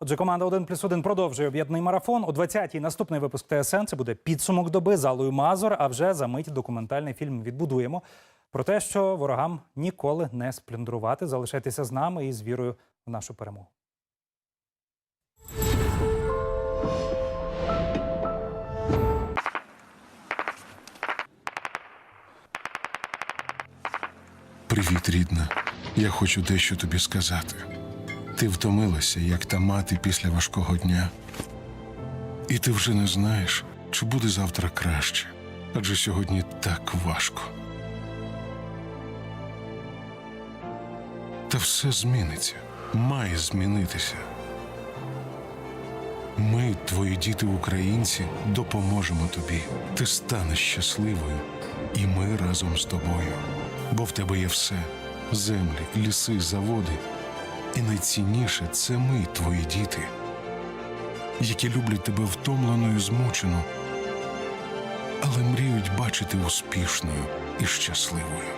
Отже, команда 1 плюс 1 продовжує об'єднаний марафон. О 20-й наступний випуск ТСН. Це буде підсумок доби залою Мазур. А вже за мить документальний фільм відбудуємо про те, що ворогам ніколи не сплюндрувати. Залишайтеся з нами і з вірою в нашу перемогу. Привіт, рідна. Я хочу дещо тобі сказати. Ти втомилася, як та мати після важкого дня. І ти вже не знаєш, чи буде завтра краще, адже сьогодні так важко. Та все зміниться, має змінитися. Ми, твої діти українці, допоможемо тобі. Ти станеш щасливою, і ми разом з тобою. Бо в тебе є все: землі, ліси, заводи. І найцінніше це ми, твої діти, які люблять тебе втомленою, змучену, але мріють бачити успішною і щасливою.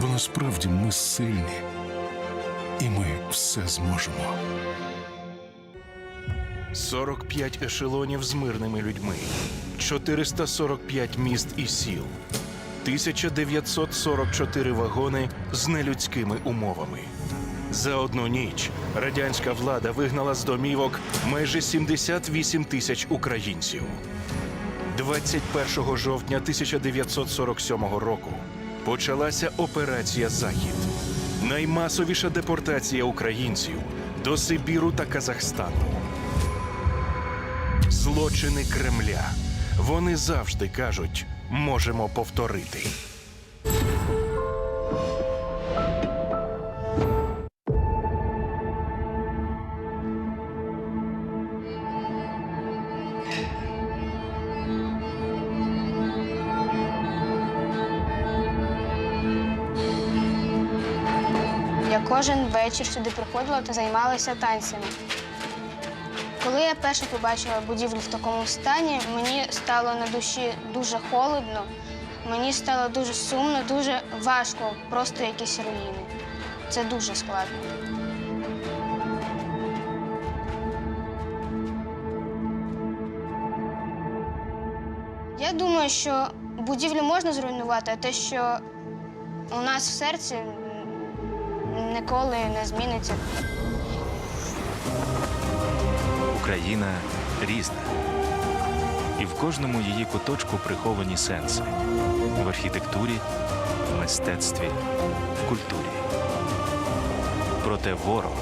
Бо насправді ми сильні, і ми все зможемо. 45 ешелонів з мирними людьми, 445 міст і сіл, 1944 вагони з нелюдськими умовами. За одну ніч радянська влада вигнала з домівок майже 78 тисяч українців. 21 жовтня 1947 року почалася операція Захід. Наймасовіша депортація українців до Сибіру та Казахстану. Злочини Кремля. Вони завжди кажуть, можемо повторити. Кожен вечір сюди приходила та займалася танцями. Коли я перше побачила будівлю в такому стані, мені стало на душі дуже холодно, мені стало дуже сумно, дуже важко, просто якісь руїни. Це дуже складно. Я думаю, що будівлю можна зруйнувати, а те, що у нас в серці ніколи не зміниться. Україна різна. І в кожному її куточку приховані сенси в архітектурі, в мистецтві, в культурі. Проте ворог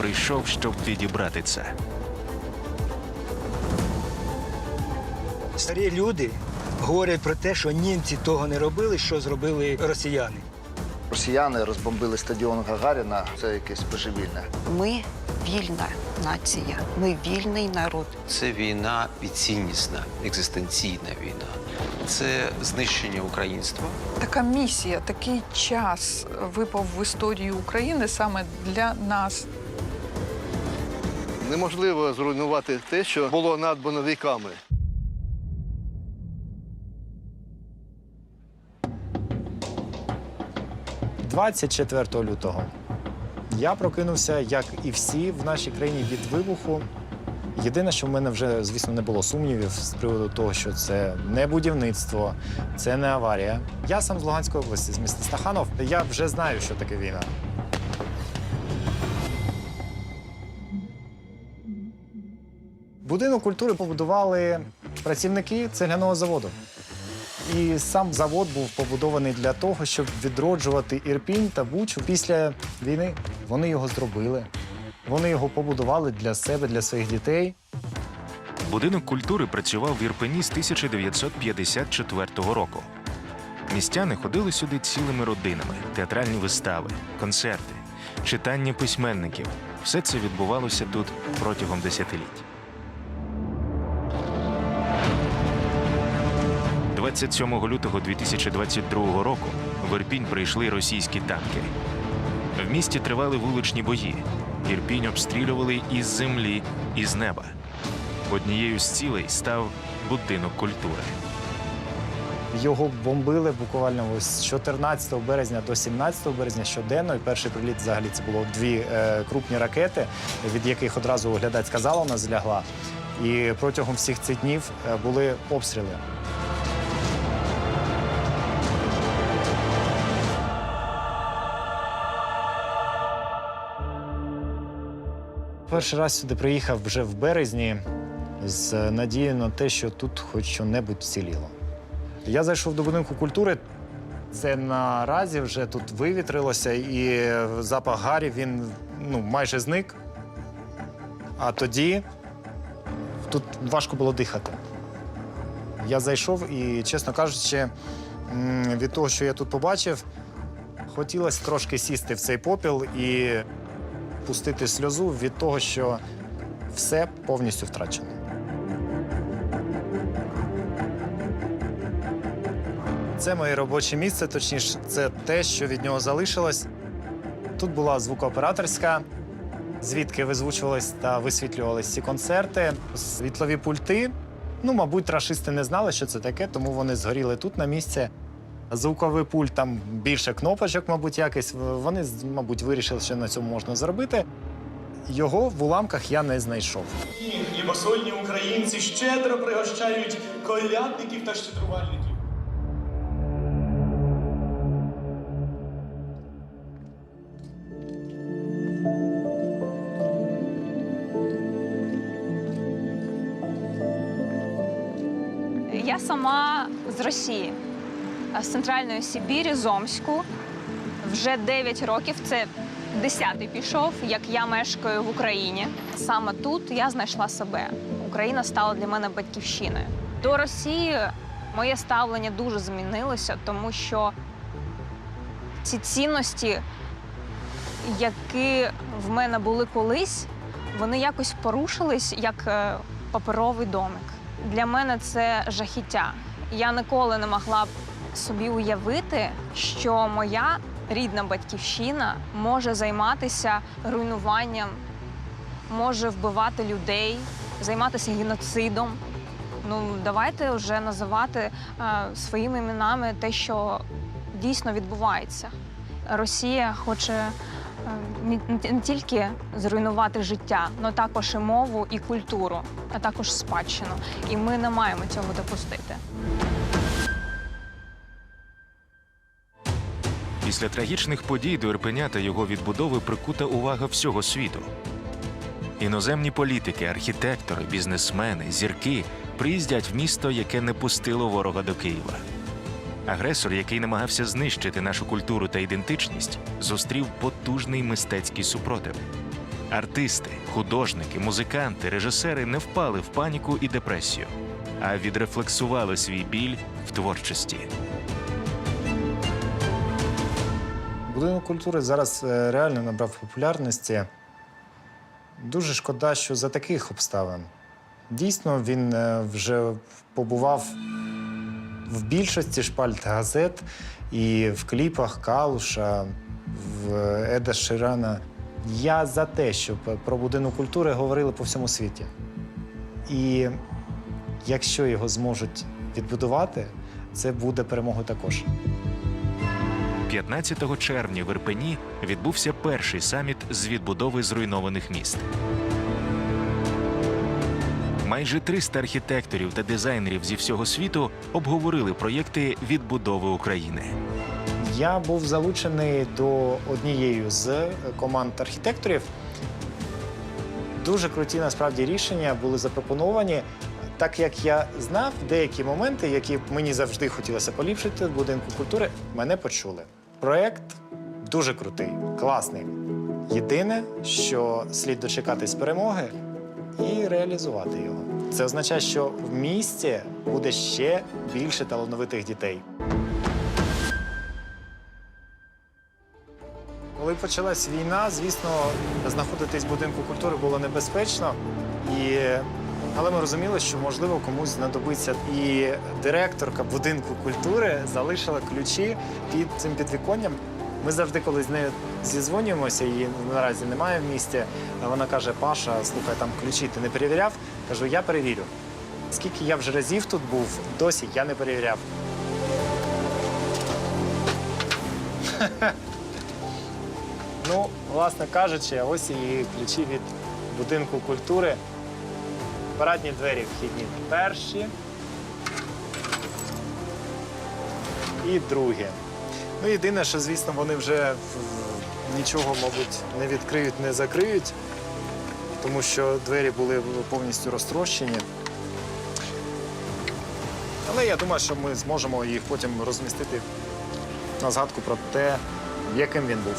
прийшов, щоб відібрати це. Старі люди говорять про те, що німці того не робили, що зробили росіяни. Росіяни розбомбили стадіон Гагаріна. Це якесь божевільне. Ми вільна нація, ми вільний народ. Це війна і ціннісна, екзистенційна війна. Це знищення українства. Така місія, такий час випав в історію України саме для нас. Неможливо зруйнувати те, що було надбано віками. – 24 лютого я прокинувся, як і всі в нашій країні від вибуху. Єдине, що в мене вже, звісно, не було сумнівів з приводу того, що це не будівництво, це не аварія. Я сам з Луганської області, з міста Стаханов. Я вже знаю, що таке війна. Будинок культури побудували працівники цегляного заводу. І сам завод був побудований для того, щоб відроджувати Ірпінь та Бучу після війни. Вони його зробили. Вони його побудували для себе, для своїх дітей. Будинок культури працював в Ірпені з 1954 року. Містяни ходили сюди цілими родинами, театральні вистави, концерти, читання письменників. Все це відбувалося тут протягом десятиліть. 27 лютого 2022 року в Ірпінь прийшли російські танки. В місті тривали вуличні бої. Ірпінь обстрілювали із землі і з неба. Однією з цілей став будинок культури. Його бомбили буквально з 14 березня до 17 березня щоденно. І перший приліт взагалі це було дві е, крупні ракети, від яких одразу глядацька зала у нас злягла. І протягом всіх цих днів е, були обстріли. Перший раз сюди приїхав вже в березні з надією на те, що тут хоч що-небудь вціліло. Я зайшов до будинку культури. Це наразі вже тут вивітрилося, і запах гарі він ну, майже зник. А тоді тут важко було дихати. Я зайшов і, чесно кажучи, від того, що я тут побачив, хотілося трошки сісти в цей попіл і пустити сльозу від того, що все повністю втрачено. Це моє робоче місце, точніше, це те, що від нього залишилось. Тут була звукооператорська, звідки визвучувались та висвітлювались ці концерти, світлові пульти. Ну, мабуть, рашисти не знали, що це таке, тому вони згоріли тут на місці. Звуковий пульт, там більше кнопочок, мабуть, якось. Вони, мабуть, вирішили, що на цьому можна зробити. Його в уламках я не знайшов. Хлібосольні українці щедро пригощають колядників та щедрувальників. Я сама з Росії, з центральної Сибірі, з Омську. Вже 9 років. Це 10-й пішов, як я мешкаю в Україні. Саме тут я знайшла себе. Україна стала для мене батьківщиною. До Росії моє ставлення дуже змінилося, тому що ці цінності, які в мене були колись, вони якось порушились як е, паперовий домик. Для мене це жахіття. Я ніколи не могла собі уявити, що моя рідна батьківщина може займатися руйнуванням, може вбивати людей, займатися геноцидом. Ну, давайте вже називати е, своїми іменами те, що дійсно відбувається. Росія хоче е, не- тільки зруйнувати життя, але також і мову, і культуру, а також спадщину. І ми не маємо цього допустити. Після трагічних подій до Ірпеня та його відбудови прикута увага всього світу. Іноземні політики, архітектори, бізнесмени, зірки приїздять в місто, яке не пустило ворога до Києва. Агресор, який намагався знищити нашу культуру та ідентичність, зустрів потужний мистецький супротив. Артисти, художники, музиканти, режисери не впали в паніку і депресію, а відрефлексували свій біль в творчості. Будинок культури зараз е, реально набрав популярності. Дуже шкода, що за таких обставин. Дійсно, він е, вже побував в більшості шпальт газет і в кліпах Калуша, в Еда Ширана. Я за те, щоб про будинок культури говорили по всьому світі. І якщо його зможуть відбудувати, це буде перемогою також. 15 червня в Ірпені відбувся перший саміт з відбудови зруйнованих міст. Майже 300 архітекторів та дизайнерів зі всього світу обговорили проєкти відбудови України. Я був залучений до однієї з команд архітекторів. Дуже круті насправді рішення були запропоновані. Так як я знав деякі моменти, які мені завжди хотілося поліпшити в будинку культури, мене почули. Проект дуже крутий, класний. Єдине, що слід дочекатись перемоги і реалізувати його. Це означає, що в місті буде ще більше талановитих дітей. Коли почалась війна, звісно, знаходитись в будинку культури було небезпечно. І... Але ми розуміли, що можливо комусь знадобиться. І директорка будинку культури залишила ключі під цим підвіконням. Ми завжди, коли з нею зізвонюємося, її наразі немає в місті. Вона каже: Паша, слухай, там ключі ти не перевіряв. Кажу, я перевірю. Скільки я вже разів тут був, досі я не перевіряв. Ну, власне кажучи, ось і ключі від будинку культури. Парадні двері вхідні перші. І другі. Ну, єдине, що, звісно, вони вже нічого, мабуть, не відкриють, не закриють, тому що двері були повністю розтрощені. Але я думаю, що ми зможемо їх потім розмістити на згадку про те, яким він був.